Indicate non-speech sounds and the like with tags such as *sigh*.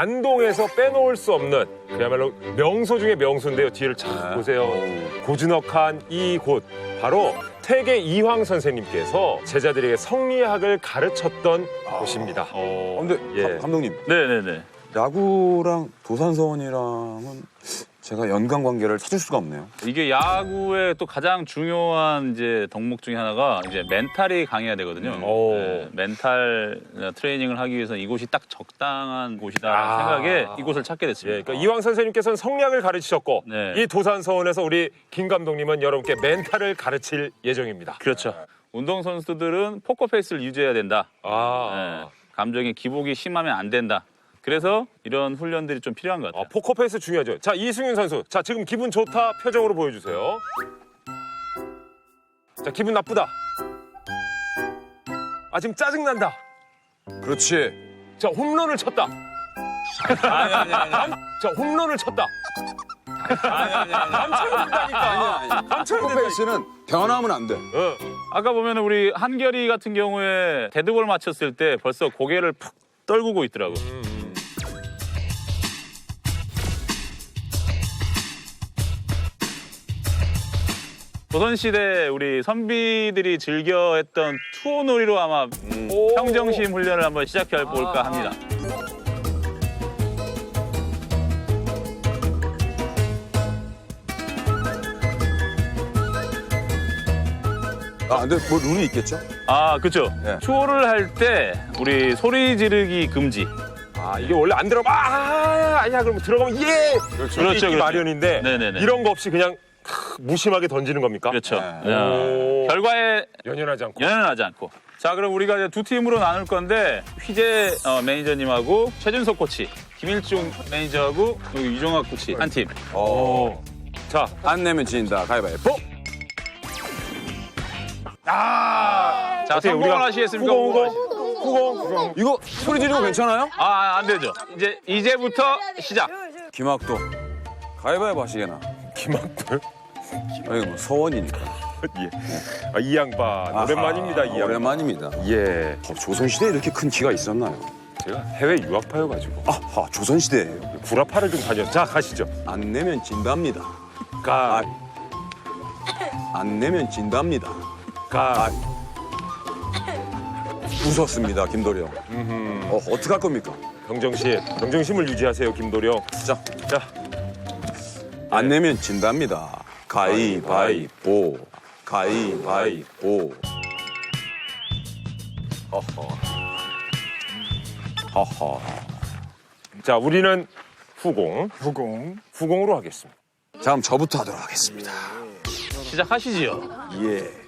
안동에서 빼놓을 수 없는 그야말로 명소 중의 명소인데요. 뒤를 참 보세요. 고즈넉한 이곳 바로 태계 이황 선생님께서 제자들에게 성리학을 가르쳤던 곳입니다. 어, 근데 예. 감- 감독님 네네네. 야구랑 도산서원이랑은 제가 연관 관계를 찾을 수가 없네요. 이게 야구의 또 가장 중요한 이제 덕목 중에 하나가 이제 멘탈이 강해야 되거든요. 오. 네, 멘탈 트레이닝을 하기 위해서 이곳이 딱 적당한 곳이다라는 아. 생각에 이곳을 찾게 예, 됐습니다. 그러니까 이황 선생님께서는 성리학을 가르치셨고 네. 이 도산서원에서 우리 김 감독님은 여러분께 멘탈을 가르칠 예정입니다. 그렇죠. 운동 선수들은 포커 페이스를 유지해야 된다. 아, 네, 감정의 기복이 심하면 안 된다. 그래서 이런 훈련들이 좀 필요한 것 같아요. 아, 포커페이스 중요하죠. 자, 이승윤 선수. 자, 지금 기분 좋다 표정으로 보여주세요. 자, 기분 나쁘다. 아, 지금 짜증난다. 그렇지. 자, 홈런을 쳤다. 아니 아니 아니. 아니. 자, 홈런을 쳤다. 아니 아니 아니. 감춰야 된다니까. 감춰야 된다니까. 포페이스는 변하면 안 돼. 어. 아까 보면 우리 한결이 같은 경우에 데드볼 맞췄을 때 벌써 고개를 푹 떨구고 있더라고. 조선시대 우리 선비들이 즐겨 했던 투어놀이로 아마 오. 평정심 훈련을 한번 시작해 볼까 합니다. 아, 근데 뭐 룰이 있겠죠? 아, 그렇죠. 예. 투어를 할 때 우리 소리 지르기 금지. 아, 이게 원래 안 들어가. 아, 아니야. 그럼 들어가면 예. 그렇죠, 있기 그렇죠. 마련인데 네네네. 이런 거 없이 그냥 크, 무심하게 던지는 겁니까? 그렇죠. 네. 야, 오. 결과에 연연하지 않고. 연연하지 않고. 자, 그럼 우리가 이제 두 팀으로 나눌 건데 휘재 어, 매니저님하고 최준석 코치, 김일중 매니저하고 그리고 유종학 코치 한 팀. 어. 자, 안 내면 진다. 가위바위보. 아, 자, 어떻게 성공을 우리가 하시겠습니까? 후공, 후공, 후공. 이거 소리 지르고 괜찮아요? 아, 안 되죠. 이제 이제부터 시작. 김학도. 가위바위보 하시게나. 김학들. 아니, 뭐 서원이니까. *laughs* 예. 아, 이 양반 오랜만입니다. 이 양반. 오랜만입니다. 예. 어, 조선시대에 이렇게 큰 키가 있었나요? 제가 해외 유학파여 가지고 아하, 조선시대예요. 구라파를 좀 다녔. 자, 가시죠. 안 내면 진답니다. 가, 안 내면 진답니다. 가. 웃었습니다, 김도령. 어, 어떡할 겁니까? 병정심, 병정심을 유지하세요, 김도령. 자, 자, 안 내면 진답니다. 가위바위보. 가위바위보. 허허. 허허. 자, 우리는 후공, 후공, 후공으로 하겠습니다. 자, 그럼 저부터 하도록 하겠습니다. 시작하시지요. 예.